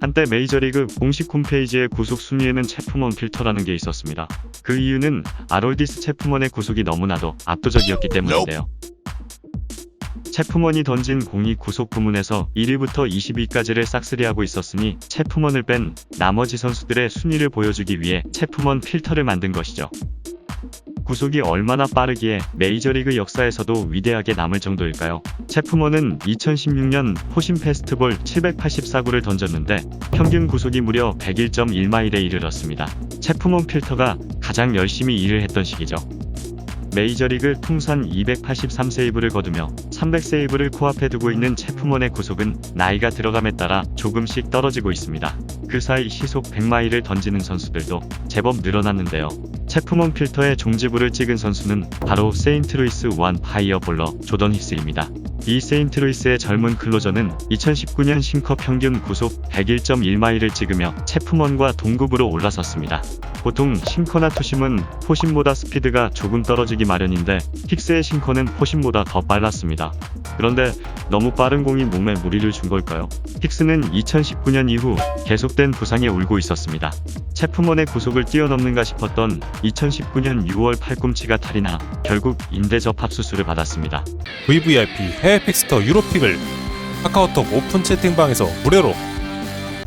한때 메이저리그 공식 홈페이지에 구속 순위에는 체프먼 필터라는 게 있었습니다. 그 이유는 아롤디스 체프먼의 구속이 너무나도 압도적이었기 때문인데요. 체프먼이 던진 공이 구속 부문에서 1위부터 20위까지를 싹쓸이하고 있었으니 체프먼을 뺀 나머지 선수들의 순위를 보여주기 위해 체프먼 필터를 만든 것이죠. 구속이 얼마나 빠르기에 메이저리그 역사에서도 위대하게 남을 정도일까요? 체프먼은 2016년 포신 페스티벌 784구를 던졌는데 평균 구속이 무려 101.1마일에 이르렀습니다. 체프먼 필터가 가장 열심히 일을 했던 시기죠. 메이저리그 통산 283세이브를 거두며 300세이브를 코앞에 두고 있는 체프먼의 구속은 나이가 들어감에 따라 조금씩 떨어지고 있습니다. 그 사이 시속 100마일을 던지는 선수들도 제법 늘어났는데요. 체프먼 필터에 종지부를 찍은 선수는 바로 세인트루이스 원 파이어볼러 조던 히스입니다. 이 세인트루이스의 젊은 클로저는 2019년 싱커 평균 구속 101.1마일을 찍으며 체프먼과 동급으로 올라섰습니다. 보통 싱커나 투심은 포심보다 스피드가 조금 떨어지기 마련인데 힉스의 싱커는 포심보다 더 빨랐습니다. 그런데 너무 빠른 공이 몸에 무리를 준 걸까요? 힉스는 2019년 이후 계속된 부상에 울고 있었습니다. 체프먼의 구속을 뛰어넘는가 싶었던 2019년 6월 팔꿈치가 탈이 나 결국 인대 접합 수술을 받았습니다. VVIP 해외 픽스터 유로픽을 카카오톡 오픈 채팅방에서 무료로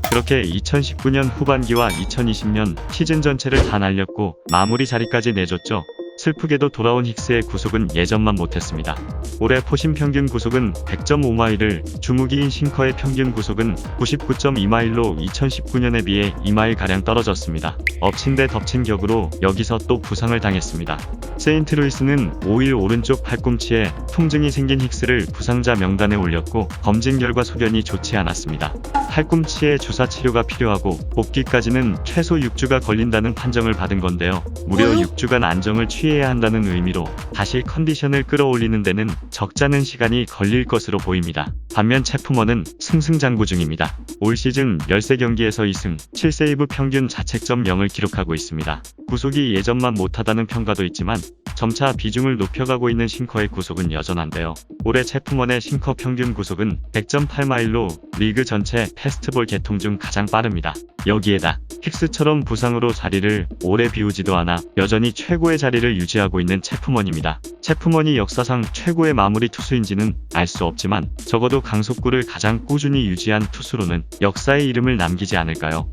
그렇게 2019년 후반기와 2020년 시즌 전체를 다 날렸고 마무리 자리까지 내줬죠. 슬프게도 돌아온 힉스의 구속은 예전만 못했습니다. 올해 포심 평균 구속은 100.5마일을 주무기인 싱커의 평균 구속은 99.2마일로 2019년에 비해 2마일가량 떨어졌습니다. 엎친 데 덮친 격으로 여기서 또 부상을 당했습니다. 세인트루이스는 5일 오른쪽 팔꿈치에 통증이 생긴 힉스를 부상자 명단에 올렸고 검진 결과 소견이 좋지 않았습니다. 팔꿈치에 주사 치료가 필요하고 복귀까지는 최소 6주가 걸린다는 판정을 받은 건데요. 무려 뭐요? 6주간 안정을 취해야 한다는 의미로 다시 컨디션을 끌어올리는 데는 적잖은 시간이 걸릴 것으로 보입니다. 반면 체프먼은 승승장구 중입니다. 올 시즌 13경기에서 2승, 7세이브 평균 자책점 0을 기록하고 있습니다. 구속이 예전만 못하다는 평가도 있지만 점차 비중을 높여가고 있는 싱커의 구속은 여전한데요. 올해 체프먼의 싱커 평균 구속은 100.8마일로 리그 전체 페스트볼 개통 중 가장 빠릅니다. 여기에다 힉스처럼 부상으로 자리를 오래 비우지도 않아 여전히 최고의 자리를 유지하고 있는 체프먼입니다. 체프먼이 역사상 최고의 마무리 투수인지는 알 수 없지만 적어도 강속구를 가장 꾸준히 유지한 투수로는 역사의 이름을 남기지 않을까요?